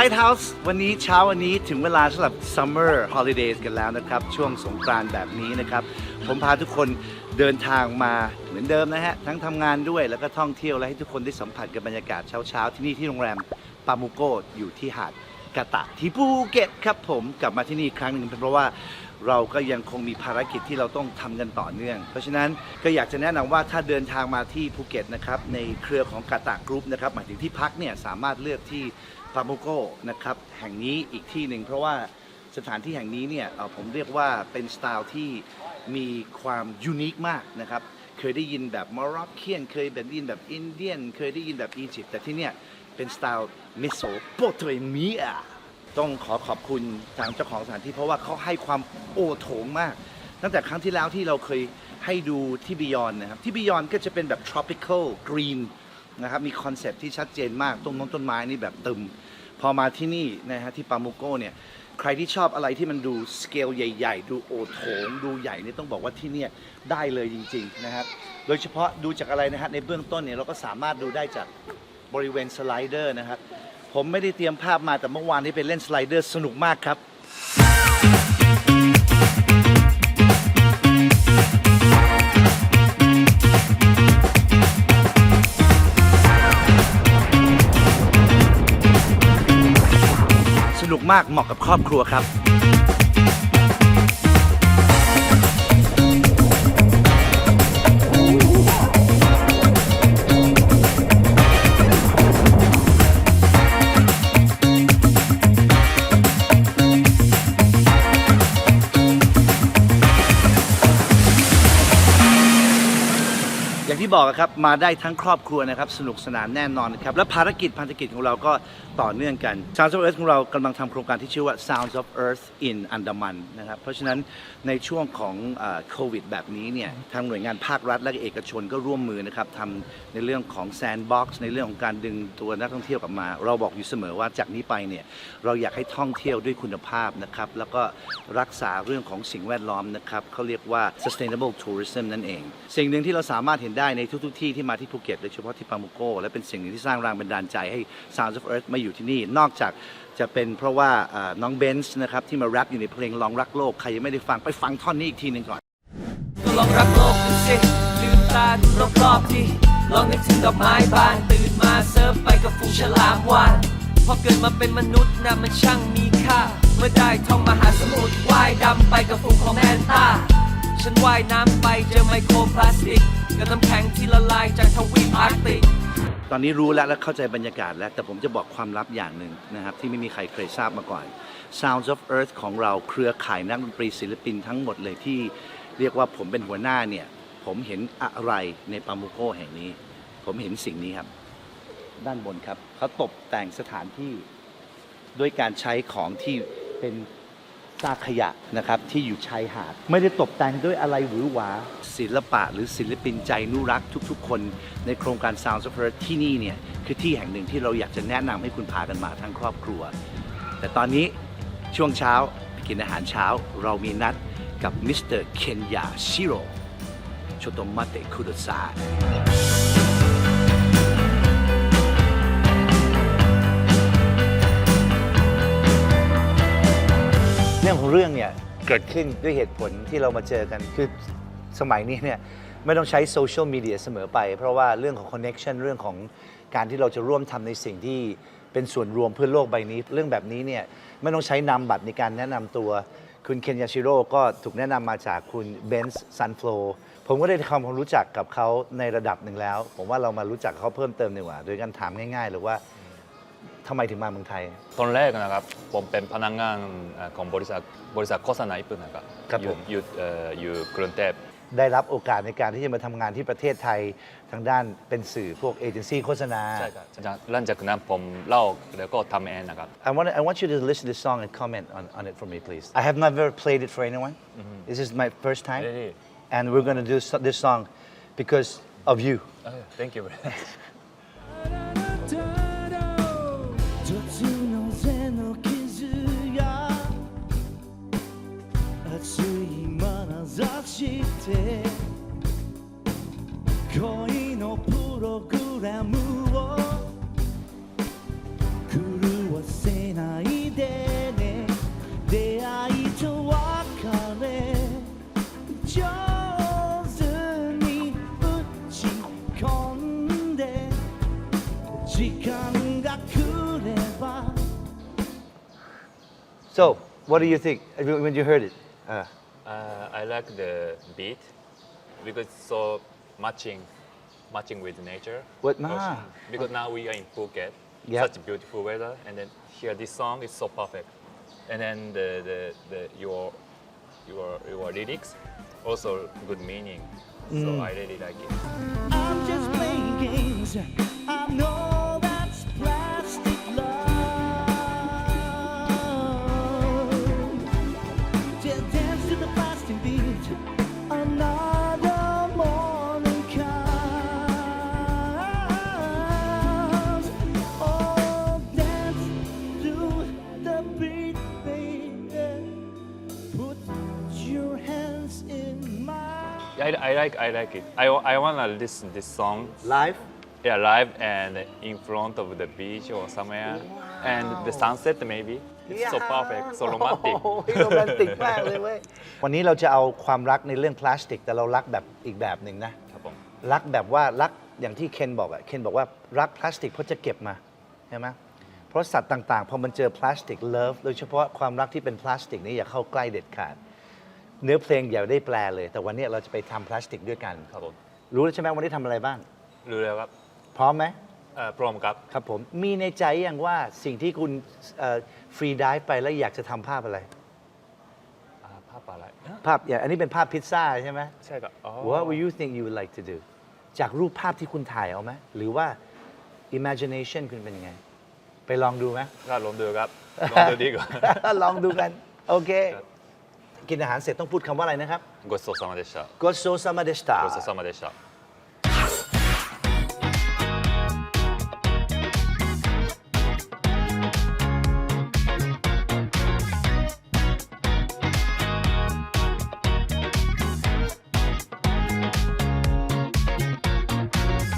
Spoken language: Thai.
Lighthouse วันนี้เช้าวันนี้ถึงเวลาสำหรับ Summer Holidays กันแล้วนะครับ ช่วงสงกรานต์แบบนี้นะครับ ผมพาทุกคนเดินทางมาเหมือนเดิมนะฮะ ทั้งทำงานด้วยแล้วก็ท่องเที่ยวและให้ทุกคนได้สัมผัสกับบรรยากาศเช้าๆ ที่นี่ที่โรงแรมปามูโกอยู่ที่หาด กะตะที่ภูเก็ตครับผมกลับมาที่นี่อีกครั้งหนึ่งเพราะว่าเราก็ยังคงมีภารกิจที่เราต้องทำกันต่อเนื่อง เพราะฉะนั้นก็อยากจะแนะนำว่าถ้าเดินทางมาที่ภูเก็ตนะครับในเครือของกาตากรุ๊ปนะครับหมายถึงที่พักเนี่ยสามารถเลือกที่ปาโมโกนะครับแห่งนี้อีกที่หนึ่งเพราะว่าสถานที่แห่งนี้เนี่ยเอ่อผมเรียกว่าเป็นสไตล์ที่มีความยูนิคมากนะครับ เคยได้ยินแบบมอร็อกเคียน เคยแบบได้ยินแบบอินเดียน เคยได้ยินแบบอียิปต์แต่ที่เนี่ยเป็นสไตล์เมโสโปเตเมียต้องขอขอบคุณทางเจ้าของสถานที่เพราะว่าเขาให้ความโอโถงมาก ตั้งแต่ครั้งที่แล้วที่เราเคยให้ดูที่บิยอนนะครับที่บิยอนก็จะเป็นแบบ tropical green นะครับมีคอนเซปที่ชัดเจนมากต้นมงต้นไม้นี่แบบตึม พอมาที่นี่นะฮะที่ปาโมโกเนี่ย ใครที่ชอบอะไรที่มันดูสเกลใหญ่ ๆ ดูโอโถงดูใหญ่เนี่ยต้องบอกว่าที่เนี่ยได้เลยจริงๆนะครับ โดยเฉพาะดูจากอะไรนะฮะในเบื้องต้นเนี่ยเราก็สามารถดูได้จากบริเวณสไลเดอร์นะครับ ผมไม่ได้เตรียมภาพมาแต่เมื่อวานที่ไปเล่นสไลเดอร์สนุกมากครับ มากเหมาะกับครอบครัวครับ อย่างที่บอกครับมาได้ทั้งครอบครัวนะครับสนุกสนานแน่นอนนะครับและภารกิจพันธกิจของเราก็ต่อเนื่องกัน Sounds of Earth ของเรากำลังทำโครงการที่ชื่อว่า Sounds of Earth in Andaman นะครับเพราะฉะนั้นในช่วงของโควิดแบบนี้เนี่ยทางหน่วยงานภาครัฐและเอกชนก็ร่วมมือนะครับทำในเรื่องของ Sandbox ในเรื่องของการดึงตัวนักท่องเที่ยวกลับมา เราบอกอยู่เสมอว่าจากนี้ไปเนี่ยเราอยากให้ท่องเที่ยวด้วยคุณภาพนะครับแล้วก็รักษาเรื่องของสิ่งแวดล้อมนะครับเขาเรียกว่า sustainable tourism นั่นเอง สิ่งหนึ่งที่เราสามารถเห็นได้ในทุกๆที่ที่มาที่ภูเก็ตโดยเฉพาะที่ปามุโกและเป็นสิ่งหนึ่งที่สร้างแรงบันดาลใจให้ Sounds of Earth มาอยู่ที่นี่ นอกจากจะเป็นเพราะว่าเอ่อน้องเบนซ์นะครับที่มาแรปอยู่ในเพลงลองรักโลก ใครยังไม่ได้ฟังไปฟังท่อนนี้อีกทีหนึ่งก่อน ก็ลองรักโลกดูสิลืมตาดูรอบๆดิลองนึกถึงดอกไม้บานตื่นมาเซิร์ฟไปกับฝูงฉลามวานพอเกิดมาเป็นมนุษย์นะมันช่างมีค่า เมื่อได้ท่องมหาสมุทรว่ายดำไปกับฝูงของแมนตา ฉันว่ายน้ำไปเจอไมโครพลาสติกกับน้ำแข็งที่ละลายจากทวีปอาร์กติก ตอนนี้รู้แล้วและเข้าใจบรรยากาศแล้ว แต่ผมจะบอกความลับอย่างหนึ่งนะครับ ที่ไม่มีใครเคยทราบมาก่อน Sounds of Earth ของเราเครือข่ายนักดนตรีศิลปินทั้งหมดเลยที่เรียกว่าผมเป็นหัวหน้าเนี่ย ผมเห็นอะไรในปามุโกแห่งนี้ ผมเห็นสิ่งนี้ครับ ด้านบนครับเขาตกแต่งสถานที่ด้วยการใช้ของที่เป็น ซากขยะนะครับที่อยู่ชายหาด ไม่ได้ตกแต่งด้วยอะไรหวือหวา ศิลปะหรือศิลปินใจนุรักษ์ทุก ๆ คน ในโครงการ Sounds of Earth ที่นี่เนี่ยคือที่แห่งหนึ่งที่เราอยากจะแนะนำให้คุณพากันมาทั้งครอบครัว แต่ตอนนี้ช่วงเช้าไปกินอาหารเช้าเรามีนัดกับมิสเตอร์เคนยาชิโร่โชโตมาเตะคุโดซา รื่องของเรื่องเนี่ยเกิดขึ้นด้วยเหตุผลที่เรามาเจอกันคือสมัยนี้เนี่ยไม่ต้องใช้โซเชียลมีเดียเสมอไป เพราะว่าเรื่องของคอนเน็ชันเรื่องของการที่เราจะร่วมทำในสิ่งที่เป็นส่วนรวมเพื่อโลกใบนี้ เรื่องแบบนี้เนี่ยไม่ต้องใช้นามบัตรในการแนะนำตัว คุณเคนยาชิโร่ก็ถูกแนะนำมาจากคุณเบนซ์ซันฟลผมก็ได้ทำความรู้จักกับเขาในระดับหนึ่งแล้ว ผมว่าเรามารู้จักเขาเพิ่มเติมดีกว่า โดยการถามง่ายๆหรือว่า ทำไมถึงมาเมืองไทย ตอนแรกนะครับผมเป็นพนักงานเอ่อของบริษัทบริษัทโฆษณาญี่ปุ่นนะครับครับอผยู่มอยู่เอ่ออยู่กรุงเทพได้รับโอกาสในการที่จะมาทำงานที่ประเทศไทยทางด้านเป็นสื่อพวกเอเจนซี่โฆษณา ใช่ครับจากหลังจากนั้นผมเล่าแล้วก็ทำเองนะครับ I want I want you to listen to this song and comment on, on it for me please I have never played it for anyone this is my first time Really? and we're going to do so- this song because of you Thank you て恋のプログラムを狂わせないでね。出会いと別れ。上手に打ち込んで。時間が来れば。So, what do you think? When you heard it?、Uh. Uh, I like the beat because it's so matching, matching with nature. What- Because- ah. Because now we are in Phuket, Yep. such beautiful weather, and then here this song is so perfect. And then the, the, the your your your lyrics also good meaning. So Mm. I really like it. I'm just playing games. I know I, I like I like it. I, I wanna listen this song live yeah live and in front of the beach or somewhere and the sunset maybe. It's so perfect, so romantic. โอ้โหโรแมนติกมากเลยเว้ย วันนี้เราจะเอาความรักในเรื่องพลาสติก แต่เรารักแบบอีกแบบหนึ่งนะ ครับผม รักแบบว่ารักอย่างที่เคนบอกอะเคนบอกว่ารักพลาสติกเพราะจะเก็บมาใช่ไหมเพราะสัตว์ต่างๆ พอมันเจอพลาสติกเลิฟโดยเฉพาะความรักที่เป็นพลาสติกนี่อย่าเข้าใกล้เด็ดขาด เนื้อเพลงอย่าได้แปลเลย แต่วันนี้เราจะไปทำพลาสติกด้วยกัน ครับผมรู้แล้วใช่ไหมวันนี้ทำอะไรบ้าง รู้แล้วครับพร้อมไหมเอ่อพร้อมครับ ครับผม มีในใจอย่างว่าสิ่งที่คุณฟรีดิฟไปแล้วอยากจะทำภาพอะไร อ่าภาพอะไรเอ๊ะภาพอย่างอันนี้เป็นภาพพิซซ่าใช่ไหม ใช่ครับอ๋อ What would you think you would like to do จากรูปภาพที่คุณถ่ายเอาไหมหรือว่า imagination คุณเป็นยังไง ไปลองดูไหมก็ลองดูครับ ลองดูดีกว่า ลองดูกัน โอเค ครับ กินอาหารเสร็จต้องพูดคำว่าอะไรนะครับ ごちそうさまでした ごちそうさまでした ごちそうさまでした